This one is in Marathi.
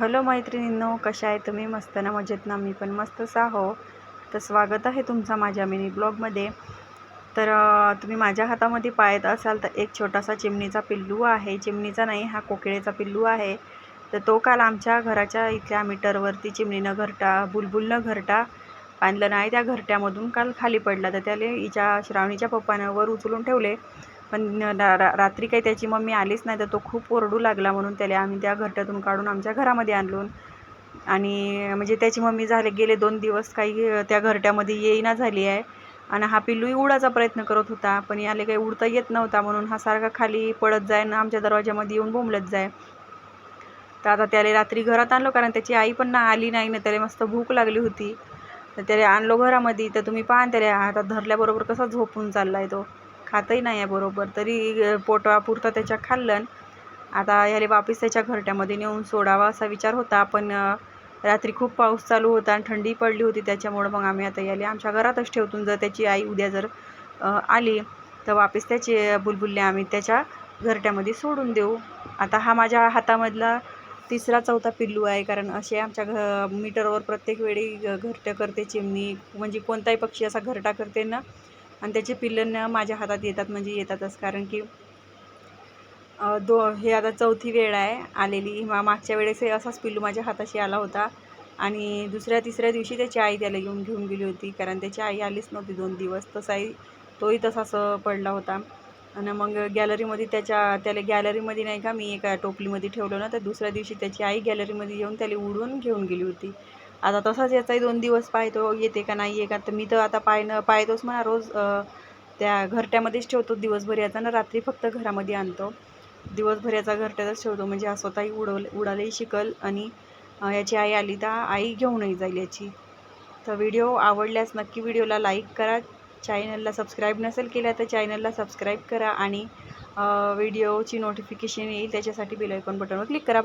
हॅलो मैत्रिणींनो कशा आहे तुम्ही? मस्त ना मजेत ना? मी पण मस्तच आहो तर स्वागत आहे तुमचा माझ्या मिनी ब्लॉगमध्ये. तर तुम्ही माझ्या हातामध्ये पाहत असाल तर एक छोटासा चिमणीचा पिल्लू आहे. चिमणीचा नाही हा कोकिळेचा पिल्लू आहे. तर तो काल आमच्या घराच्या इथल्या मीटरवरती चिमणीनं घरटा बुलबुलनं घरटा बांधलं. नाही त्या घरट्यामधून काल खाली पडला. तर त्याला हिच्या श्रावणीच्या पप्पानं वर उचलून ठेवले. पण रा- रा- रात्री काही त्याची मम्मी आलीच नाही तर तो खूप ओरडू लागला म्हणून त्याला आम्ही त्या घरट्यातून काढून आमच्या घरामध्ये आणलून आणि म्हणजे त्याची मम्मी झाले गेले दोन दिवस काही त्या घरट्यामध्ये येईना झाली आहे. आणि हा पिल्लूही उडायचा प्रयत्न करत होता पण याला काही उडता येत नव्हता म्हणून हा सारखा खाली पडत जाय ना आमच्या दरवाज्यामध्ये येऊन बोंबलत जाय. तर आता त्याला रात्री घरात आणलो कारण त्याची आई पण ना आली नाही ना त्याला मस्त भूक लागली होती. तर त्याला आणलो घरामध्ये तर तुम्ही पाहा त्याला हातात धरल्याबरोबर कसा झोपून चालला आहे तो. खातही नाही आहे बरोबर. तरी पोटवापुरतं त्याच्या खाल्लं आता ह्याला वापिस त्याच्या घरट्यामध्ये नेऊन सोडावा असा विचार होता. पण रात्री खूप पाऊस चालू होता आणि थंडी पडली होती. त्याच्यामुळं मग आम्ही आता याले आमच्या घरातच ठेवतून जर त्याची आई उद्या जर आली तर वापस त्याचे बुलबुलले आम्ही त्याच्या घरट्यामध्ये सोडून देऊ. आता हा माझ्या हातामधला तिसरा चौथा पिल्लू आहे. कारण असे आमच्या घ मीटरवर प्रत्येक वेळी घरटं करते चिमणी. म्हणजे कोणताही पक्षी असा घरटा करते ना आणि त्याचे पिल्लं माझ्या हातात येतात म्हणजे येतातच. कारण की दो हे आता चौथी वेळ आहे आलेली. मा मागच्या वेळेसही असाच पिल्लू माझ्या हाताशी आला होता. आणि दुसऱ्या तिसऱ्या दिवशी त्याची आई त्याला येऊन घेऊन गेली होती. कारण त्याची आई आलीच नव्हती दोन दिवस. तसाही तोही तसाच पडला होता. आणि मग गॅलरीमध्ये त्याच्या त्याला गॅलरीमध्ये नाही का मी एका टोपलीमध्ये ठेवलं ना तर दुसऱ्या दिवशी त्याची आई गॅलरीमध्ये येऊन त्याला उडून घेऊन गेली होती. आता तसाच याचाही दोन दिवस पाहतो येते का नाही आहे का तर मी तर आता पाहणं पाहतोच म्हणा रोज त्या घरट्यामध्येच ठेवतो दिवसभर याचा ना रात्री फक्त घरामध्ये आणतो. दिवसभर याचा घरट्यातच ठेवतो म्हणजे हा स्वतःही उडवल उडायलाही शिकल आणि याची आई आली तर आई घेऊनही जाईल याची. तर व्हिडिओ आवडल्यास नक्की व्हिडिओला लाईक करा. चॅनलला सबस्क्राईब नसेल केल्या तर चॅनलला सबस्क्राईब करा आणि व्हिडिओची नोटिफिकेशन येईल त्याच्यासाठी बेलायकॉन बटनवर क्लिक करा.